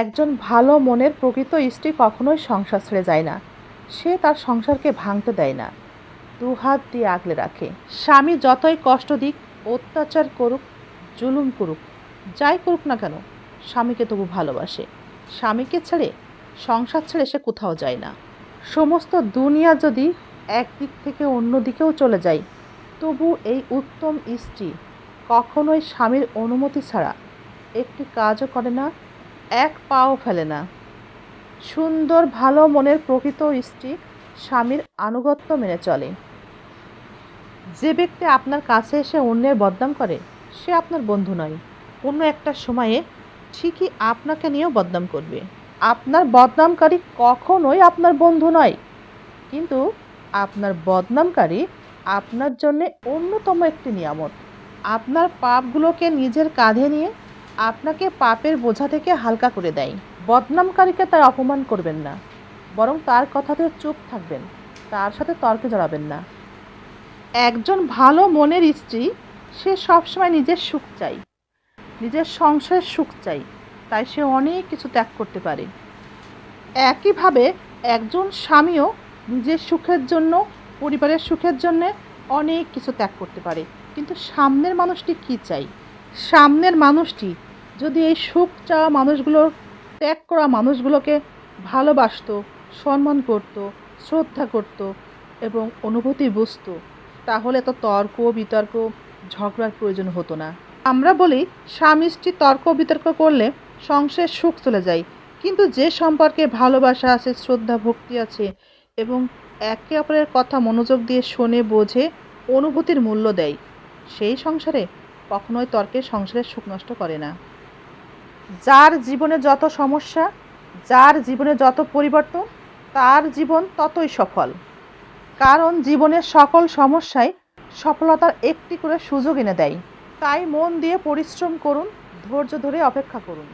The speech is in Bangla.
একজন ভালো মনের প্রকৃত স্ত্রী কখনোই সংসার ছেড়ে যায় না। সে তার সংসারকে ভাঙতে দেয় না। দু হাত দিয়ে আগলে রাখে। স্বামী যতই কষ্ট দিক, অত্যাচার করুক, জুলুম করুক, যাই করুক না কেন, স্বামীকে তবু ভালোবাসে। স্বামীকে ছেড়ে সংসার ছেড়ে সে কোথাও যায় না। সমস্ত দুনিয়া যদি একদিক থেকে অন্য দিকেও চলে যায়, তবু এই উত্তম স্ত্রী কখনোই স্বামীর অনুমতি ছাড়া একটি কাজও করে না এক পাও ফেলে না। সুন্দর, ভালো মনের প্রকৃত স্ত্রী স্বামীর আনুগত্য মেনে চলে। যে ব্যক্তি আপনার কাছে এসে অন্যের বদনাম করে, সে আপনার বন্ধু নয়। কোনো একটা সময়ে ঠিকই আপনাকে নিয়েও বদনাম করবে। আপনার বদনামকারী কখনোই আপনার বন্ধু নয়। কিন্তু আপনার বদনামকারী আপনার জন্যে অন্যতম একটি নিয়ামত। আপনার পাপগুলোকে নিজের কাঁধে নিয়ে আপনাকে পাপের বোঝা থেকে হালকা করে দেয়। বদনামকারীকে তার অপমান করবেন না। বরং তার কথাতে চুপ থাকবেন। তার সাথে তর্কে জড়াবেন না। একজন ভালো মনের স্ত্রী, সে সবসময় নিজের সুখ চাই নিজের সংসারের সুখ চাই তাই সে অনেক কিছু ত্যাগ করতে পারে। একইভাবে একজন স্বামীও নিজের সুখের জন্য, পরিবারের সুখের জন্যে অনেক কিছু ত্যাগ করতে পারে। কিন্তু সামনের মানুষটি কী চাই সামনের মানুষটি যদি এই সুখ চাওয়া মানুষগুলোর ত্যাগ করা মানুষগুলোকে ভালোবাসতো, সম্মান করত, শ্রদ্ধা করত এবং অনুভূতি বুঝতো, তাহলে তো তর্ক বিতর্ক, ঝগড়ার প্রয়োজন হতো না। আমরা বলি, স্বামী স্ত্রী তর্ক বিতর্ক করলে সংসারের সুখ চলে যায়। কিন্তু যে সম্পর্কে ভালোবাসা আছে, শ্রদ্ধা, ভক্তি আছে এবং একে অপরের কথা মনোযোগ দিয়ে শোনে, বোঝে, অনুভূতির মূল্য দেয়, সেই সংসারে কখনোই তর্কে সংসারের সুখ নষ্ট করে না। যার জীবনে যত সমস্যা, যার জীবনে যত পরিবর্তন, তার জীবন ততই সফল। কারণ জীবনের সকল সমস্যায় সফলতার একটি করে সুযোগ এনে দেয়। তাই মন দিয়ে পরিশ্রম করুন, ধৈর্য ধরে অপেক্ষা করুন।